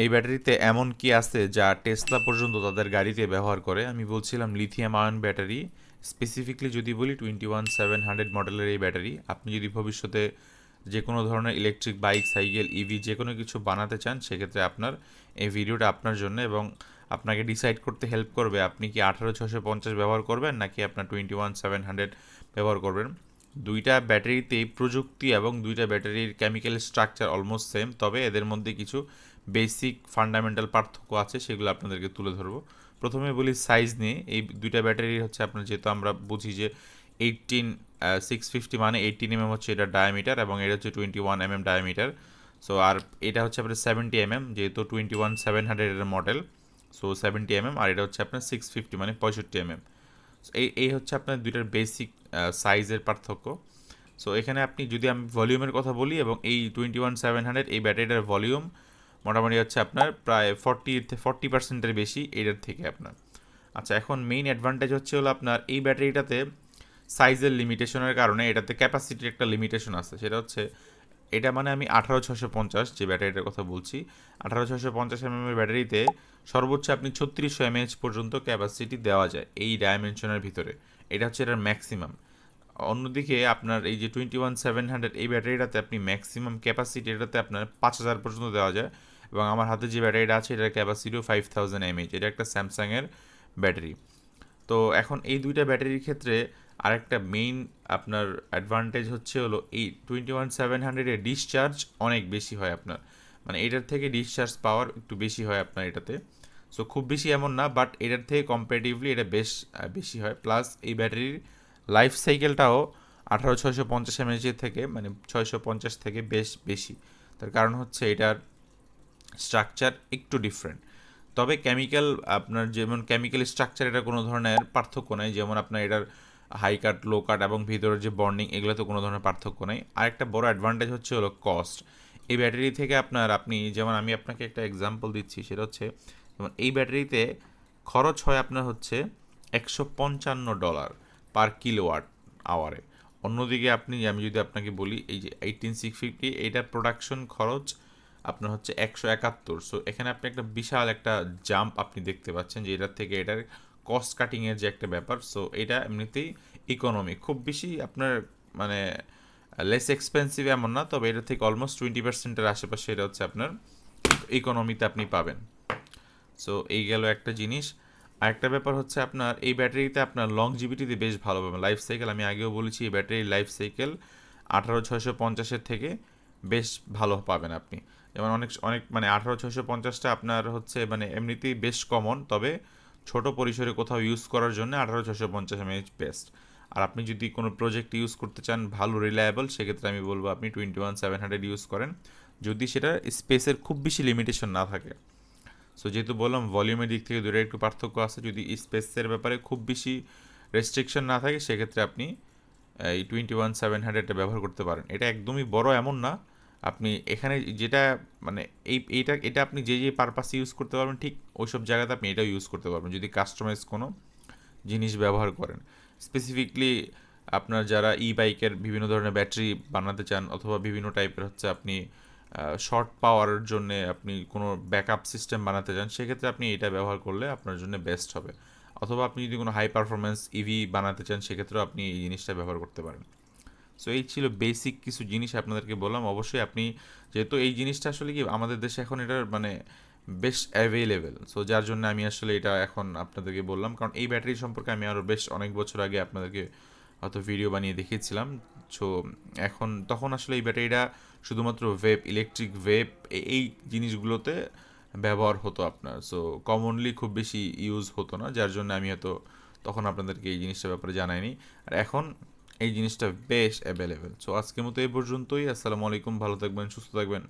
এই ব্যাটারিতে এমন কি আছে যা টেসলা পর্যন্ত তাদের গাড়িতে ব্যবহার করে? আমি বলছিলাম লিথিয়াম আয়ন ব্যাটারি। স্পেসিফিকলি যদি বলি টোয়েন্টি ওয়ান সেভেন হান্ড্রেড মডেলের এই ব্যাটারি। আপনি যদি ভবিষ্যতে যে কোনো ধরনের ইলেকট্রিক বাইক সাইকেল ইভি যে কোনো কিছু বানাতে চান, সেক্ষেত্রে আপনার এই ভিডিওটা আপনার জন্য এবং আপনাকে ডিসাইড করতে হেল্প করবে। আপনি কি আঠারো ছশো পঞ্চাশ ব্যবহার করবেন নাকি আপনার টোয়েন্টি ওয়ান সেভেন হান্ড্রেড ব্যবহার করবেন? দুইটা ব্যাটারিতেই প্রযুক্তি এবং দুইটা ব্যাটারির কেমিক্যাল স্ট্রাকচার অলমোস্ট সেম তবে এদের মধ্যে কিছু বেসিক ফান্ডামেন্টাল পার্থক্য আছে, সেগুলো আপনাদেরকে তুলে ধরবো। প্রথমে বলি সাইজ নিয়ে, এই দুইটা ব্যাটারি হচ্ছে আপনার যেহেতু আমরা বুঝি যে এইটিন সিক্স ফিফটি মানে এইটিন এমএম হচ্ছে এটা ডায়ামিটার এবং এটা হচ্ছে twenty one mm diameter so আর এটা হচ্ছে আপনার সেভেন্টি এমএম যেহেতু টোয়েন্টি ওয়ান সেভেন হান্ড্রেডের মডেল সো সেভেন্টি এমএম আর এটা হচ্ছে আপনার সিক্স ফিফটি মানে পঁয়ষট্টি এমএম এই এই হচ্ছে আপনার দুইটার বেসিক সাইজের পার্থক্য। সো এখানে আপনি যদি আমি ভলিউমের কথা বলি এবং এই টোয়েন্টি ওয়ান সেভেন হান্ড্রেড এই ব্যাটারিটার ভলিউম মোটামুটি হচ্ছে আপনার প্রায় ফর্টি ফর্টি পার্সেন্টের বেশি এটার থেকে আপনার। আচ্ছা এখন মেইন অ্যাডভান্টেজ হচ্ছে হলো আপনার এই ব্যাটারিটাতে সাইজের লিমিটেশনের কারণে এটাতে ক্যাপাসিটির একটা লিমিটেশন আছে। সেটা হচ্ছে এটা মানে আমি আঠারো ছশো পঞ্চাশ যে ব্যাটারিটার কথা বলছি, আঠারো ছশো পঞ্চাশ এম এর ব্যাটারিতে সর্বোচ্চ আপনি ছত্রিশশো এমএএইচ পর্যন্ত ক্যাপাসিটি দেওয়া যায় এই ডাইমেনশনের ভিতরে। এটা হচ্ছে এটার ম্যাক্সিমাম অন্যদিকে আপনার এই যে টোয়েন্টি ওয়ান সেভেন হান্ড্রেড এই ব্যাটারিটাতে আপনি ম্যাক্সিমাম ক্যাপাসিটি এটাতে আপনার পাঁচ হাজার পর্যন্ত দেওয়া যায় এবং আমার হাতে যে ব্যাটারিটা আছে এটার ক্যাপাসিটিও ফাইভ থাউজেন্ড এমএইচ এটা একটা স্যামসাংয়ের ব্যাটারি। তো এখন এই দুইটা ব্যাটারির ক্ষেত্রে আরেকটা মেইন আপনার অ্যাডভান্টেজ হচ্ছে হলো এই টোয়েন্টি ওয়ান সেভেন হান্ড্রেডের ডিসচার্জ অনেক বেশি হয় আপনার। মানে এটার থেকে ডিসচার্জ পাওয়ার একটু বেশি হয় আপনার এটাতে। সো খুব বেশি এমন না বাট এটার থেকে কম্পারেটিভলি এটা বেশ বেশি হয়। প্লাস এই ব্যাটারির লাইফ সাইকেলটাও আঠারো, ছয়শো পঞ্চাশ এমএচের থেকে মানে ছয়শো পঞ্চাশ থেকে বেশ বেশি। তার কারণ হচ্ছে এটার স্ট্রাকচার একটু ডিফারেন্ট তবে কেমিক্যাল আপনার যেমন কেমিক্যাল স্ট্রাকচার এটা কোনো ধরনের পার্থক্য নেই, যেমন আপনার এটার হাই কাট লো কাট এবং ভিতরের যে বন্ডিং এগুলোতে কোনো ধরনের পার্থক্য নেই। আরেকটা বড় অ্যাডভান্টেজ হচ্ছে হলো কস্ট এই ব্যাটারি থেকে আপনার আপনি, যেমন আমি আপনাকে একটা এক্সাম্পল দিচ্ছি, সেটা হচ্ছে যেমন এই ব্যাটারিতে খরচ হয় আপনার হচ্ছে একশো পঞ্চান্ন ডলার পার কিলোওয়াট আওয়ারে অন্যদিকে আপনি, আমি যদি আপনাকে বলি, এই যে এইটিন সিক্স ফিফটি এইটার প্রোডাকশন খরচ আপনার হচ্ছে একশো একাত্তর। সো এখানে আপনি একটা বিশাল একটা জাম্প আপনি দেখতে পাচ্ছেন যে এটার থেকে এটার কস্ট কাটিংয়ের যে একটা ব্যাপার। সো এটা এমনিতেই ইকোনমি খুব বেশি আপনার মানে লেস এক্সপেন্সিভ এমন না, তবে এটা থেকে অলমোস্ট টোয়েন্টি পার্সেন্টের আশেপাশে এটা হচ্ছে আপনার ইকোনমিতে আপনি পাবেন। সো এই গেল একটা জিনিস। আরেকটা ব্যাপার হচ্ছে আপনার, এই ব্যাটারিতে আপনার লং জিবিটিতে বেশ ভালো পাবেন লাইফ সাইকেল আমি আগেও বলেছি, এই ব্যাটারির লাইফ সাইকেল আঠারো ছয়শো পঞ্চাশের থেকে বেশ ভালো পাবেন আপনি। যেমন অনেক অনেক মানে আঠারো ছয়শো পঞ্চাশটা আপনার হচ্ছে মানে এমনিতেই বেশ কমন তবে ছোট পরিসরে কোথাও ইউজ করার জন্য আঠারো ছশো পঞ্চাশ এমএইচ বেস্ট আর আপনি যদি কোনো প্রজেক্ট ইউজ করতে চান, ভালো রিলায়েবল সেক্ষেত্রে আমি বলব আপনি twenty one seven hundred use করেন। যদি সেটা স্পেসের খুব বেশি লিমিটেশন না থাকে। সো যেহেতু বললাম ভলিউমের দিক থেকে দূরে একটু পার্থক্য আছে, যদি স্পেসের ব্যাপারে খুব বেশি রেস্ট্রিকশন না থাকে, সেক্ষেত্রে আপনি এই টোয়েন্টি ওয়ান সেভেন হান্ড্রেডটা ব্যবহার করতে পারেন। এটা একদমই বড় এমন না। আপনি এখানে যেটা মানে এই, এইটা, এটা আপনি যে যে পারপাসে ইউজ করতে পারবেন, ঠিক ওইসব জায়গাতে আপনি এটাও ইউজ করতে পারবেন, যদি কাস্টমাইজ কোনো জিনিস ব্যবহার করেন। স্পেসিফিকলি আপনার যারা ই বাইকের বিভিন্ন ধরনের ব্যাটারি বানাতে চান, অথবা বিভিন্ন টাইপের হচ্ছে আপনি শর্ট পাওয়ারের জন্য আপনি কোনো ব্যাকআপ সিস্টেম বানাতে চান, সেক্ষেত্রে আপনি এটা ব্যবহার করলে আপনার জন্য বেস্ট হবে। অথবা আপনি যদি কোনো হাই পারফরমেন্স ইভি বানাতে চান, সেক্ষেত্রেও আপনি এই জিনিসটা ব্যবহার করতে পারেন। সো এই ছিল বেসিক কিছু জিনিস আপনাদেরকে বললাম। অবশ্যই আপনি যেহেতু এই জিনিসটা আসলে কি আমাদের দেশে এখন এটার মানে বেশ অ্যাভেলেবেল সো যার জন্য আমি আসলে এটা এখন আপনাদেরকে বললাম। কারণ এই ব্যাটারি সম্পর্কে আমি আরও বেশ অনেক বছর আগে আপনাদেরকে হয়তো ভিডিও বানিয়ে দেখিয়েছিলাম। সো এখন, তখন আসলে এই ব্যাটারিটা শুধুমাত্র ভেপ ইলেকট্রিক ভেপ এই জিনিসগুলোতে ব্যবহার হতো আপনার। সো কমনলি খুব বেশি ইউজ হতো না, যার জন্য আমি হয়তো তখন আপনাদেরকে এই জিনিসটার ব্যাপারে জানাইনি। আর এখন এই জিনিসটা বেশ অ্যাভেলেবেল সো আজকের মতো এই পর্যন্তই। আসসালামু আলাইকুম, ভালো থাকবেন, সুস্থ থাকবেন।